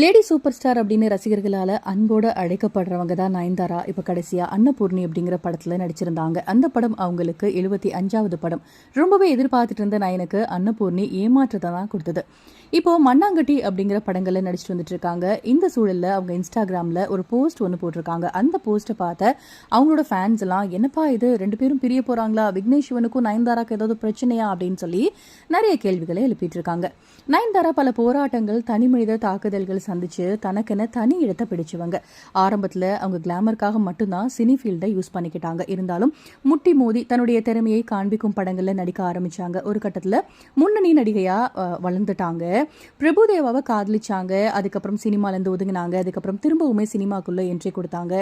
Lady super star அப்படின்னு ரசிகர்களால் அன்போடு அழைக்கப்படுறவங்க தான் நயன்தாரா. இப்போ கடைசியாக அன்னபூர்ணி அப்படிங்கிற படத்தில் நடிச்சிருந்தாங்க. அந்த படம் அவங்களுக்கு எழுபத்தி அஞ்சாவது படம். ரொம்பவே எதிர்பார்த்துட்டு இருந்த நயனுக்கு அன்னபூர்ணி ஏமாற்றத்தை தான் கொடுத்தது. இப்போது மண்ணாங்கட்டி அப்படிங்கிற படங்களில் நடிச்சிட்டு வந்துட்டு இருக்காங்க. இந்த சூழலில் அவங்க இன்ஸ்டாகிராமில் ஒரு போஸ்ட் ஒன்று போட்டிருக்காங்க. அந்த போஸ்ட்டை பார்த்த அவங்களோட ஃபேன்ஸ் எல்லாம் என்னப்பா இது? ரெண்டு பேரும் பிரிய போகிறாங்களா விக்னேஷ் சிவனுக்கும் நயன்தாராக்கு ஏதாவது பிரச்சனையா? அப்படின்னு சொல்லி நிறைய கேள்விகளை எழுப்பிட்டு இருக்காங்க. நயன்தாரா பல போராட்டங்கள் தனிமனித தாக்குதல்கள் சந்திச்சு தனக்கென தனி இடத்தை பிடிச்சவங்க. ஆரம்பத்தில் அவங்க கிளாமருக்காக மட்டும்தான் சினி ஃபீல்டை யூஸ் பண்ணிக்கிட்டாங்க. இருந்தாலும் முட்டி மோதி தன்னுடைய திறமையை காண்பிக்கும் படங்களில் நடிக்க ஆரம்பிச்சாங்க. ஒரு கட்டத்தில் முன்னணி நடிகையாக வளர்ந்துட்டாங்க. பிரபுதேவாவை காதலிச்சாங்க. அதுக்கப்புறம் சினிமாலேருந்து ஒதுங்கினாங்க. அதுக்கப்புறம் திரும்பவுமே சினிமாக்குள்ளே என்ட்ரி கொடுத்தாங்க.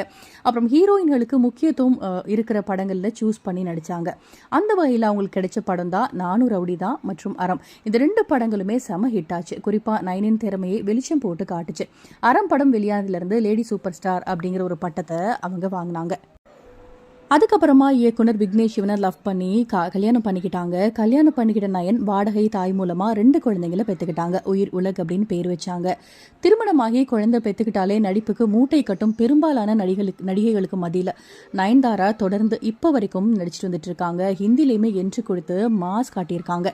அப்புறம் ஹீரோயின்களுக்கு முக்கியத்துவம் இருக்கிற படங்களில் சூஸ் பண்ணி நடித்தாங்க அந்த வகையில் அவங்களுக்கு கிடைச்ச படம் தான் நானூறு ரவுடி தான் மற்றும் அறம். இந்த ரெண்டு படங்களுமே செம ஹிட் ஆச்சு. குறிப்பாக நைனின் திறமையை வெளிச்சம் போட்டு காட்டுச்சு. அறம் படம் வெளியானதுலேருந்து லேடி சூப்பர் ஸ்டார் அப்படிங்கிற ஒரு பட்டத்தை அவங்க வாங்கினாங்க. அதுக்கப்புறமா இயக்குனர் விக்னேஷ் சிவனை லவ் பண்ணி க- கல்யாணம் பண்ணிக்கிட்டாங்க. கல்யாணம் பண்ணிக்கிட்ட நயன் வாடகை தாய் மூலமா ரெண்டு குழந்தைங்களை பெற்றுக்கிட்டாங்க. உயிர் உலக் அப்படின்னு பேர் வச்சாங்க. திருமணமாகி குழந்தை பெற்றுக்கிட்டாலே நடிப்புக்கு மூட்டை கட்டும் பெரும்பாலான நடிகளுக்கு நடிகைகளுக்கு மதியில் நயன்தாரா தொடர்ந்து இப்போ வரைக்கும் நடிச்சிட்டு வந்துட்டு இருக்காங்க. ஹிந்திலையுமே என்று கொடுத்து மாஸ் காட்டியிருக்காங்க.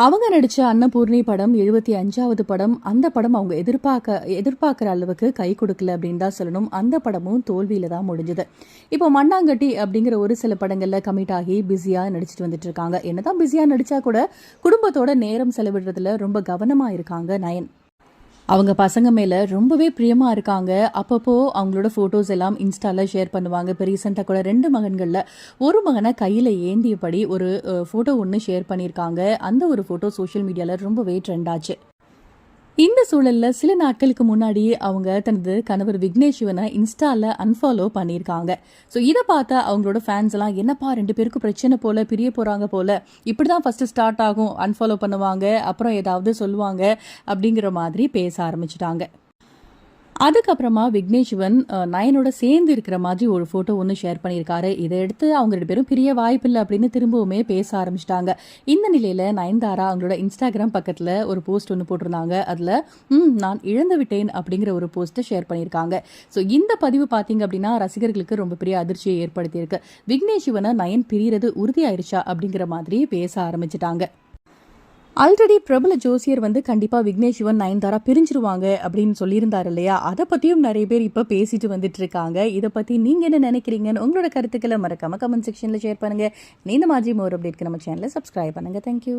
அவங்க நடித்த அன்னபூர்ணி படம் எழுபத்தி அஞ்சாவது படம் அந்த படம் அவங்க எதிர்பார்க்க எதிர்பார்க்குற அளவுக்கு கை கொடுக்கல அப்படின்னு தான் சொல்லணும். அந்த படமும் தோல்வியில் தான் முடிஞ்சது. இப்போ மண்ணாங்கட்டி அப்படிங்கிற ஒரு சில படங்களில் கமிட் ஆகி பிஸியாக நடிச்சிட்டு வந்துட்டு இருக்காங்க. என்னதான் பிஸியாக நடித்தா கூட குடும்பத்தோட நேரம் செலவிடுறதுல ரொம்ப கவனமாக இருக்காங்க நயன். அவங்க பசங்க மேலே ரொம்பவே பிரியமாக இருக்காங்க. அப்பப்போ அவங்களோட ஃபோட்டோஸ் எல்லாம் இன்ஸ்டால ஷேர் பண்ணுவாங்க. இப்போ ரீசெண்டாக கூட ரெண்டு மகன்களில் ஒரு மகனை கையில் ஏந்தியபடி ஒரு ஃபோட்டோ ஒன்று ஷேர் பண்ணியிருக்காங்க. அந்த ஒரு ஃபோட்டோ சோஷியல் மீடியாவில் ரொம்பவே ட்ரெண்ட் ஆச்சு. இந்த சூழல்ல சில நாட்களுக்கு முன்னாடி அவங்க தனது கணவர் விக்னேஷ் சிவனை இன்ஸ்டால அன்ஃபாலோ பண்ணியிருக்காங்க. ஸோ இதை பார்த்தா அவங்களோட ஃபேன்ஸ் எல்லாம் என்னப்பா ரெண்டு பேருக்கும் பிரச்சனை போல பிரிய போறாங்க போல. இப்படிதான் ஃபர்ஸ்ட் ஸ்டார்ட் ஆகும் அன்ஃபாலோ பண்ணுவாங்க அப்புறம் ஏதாவது சொல்லுவாங்க அப்படிங்கிற மாதிரி பேச ஆரம்பிச்சிட்டாங்க. அதுக்கப்புறமா விக்னேஷ் சிவன் நயனோட சேர்ந்து இருக்கிற மாதிரி ஒரு ஃபோட்டோ ஒன்று ஷேர் பண்ணியிருக்காரு. இதை எடுத்து அவங்க ரெண்டு பேரும் பிரிய வாய்ப்பில்லை அப்படின்னு திரும்பவுமே பேச ஆரம்பிச்சிட்டாங்க. இந்த நிலையில் நயன்தாரா அவங்களோட இன்ஸ்டாகிராம் பக்கத்தில் ஒரு போஸ்ட் ஒன்று போட்டிருந்தாங்க. அதில் ம் நான் இழந்து விட்டேன் அப்படிங்கிற ஒரு போஸ்ட்டை ஷேர் பண்ணியிருக்காங்க. ஸோ இந்த பதிவு பார்த்தீங்க அப்படின்னா ரசிகர்களுக்கு ரொம்ப பெரிய அதிர்ச்சியை ஏற்படுத்தியிருக்கு. விக்னேஷ் சிவனை நயன் பிரியறது உறுதியாயிருச்சா அப்படிங்கிற மாதிரி பேச ஆரம்பிச்சிட்டாங்க. ஆல்ரெடி பிரபல ஜோசியர் வந்து கண்டிப்பாக விக்னேஷ் சிவன் நயன்தாரா பிரிஞ்சிருவாங்க அப்படின்னு சொல்லியிருந்தாரு இல்லையா? அதை பற்றியும் நிறைய பேர் இப்போ பேசிட்டு வந்துட்டு இருக்காங்க இதை பற்றி நீங்கள் என்ன நினைக்கிறீங்கன்னு உங்களோட கருத்துக்களை மறக்காம கமெண்ட் செக்ஷனில் ஷேர் பண்ணுங்கள் இந்த மாதிரி மோர் அப்டேட்க்கு நம்ம சேனலை சப்ஸ்கிரைப் பண்ணுங்க. தேங்க்யூ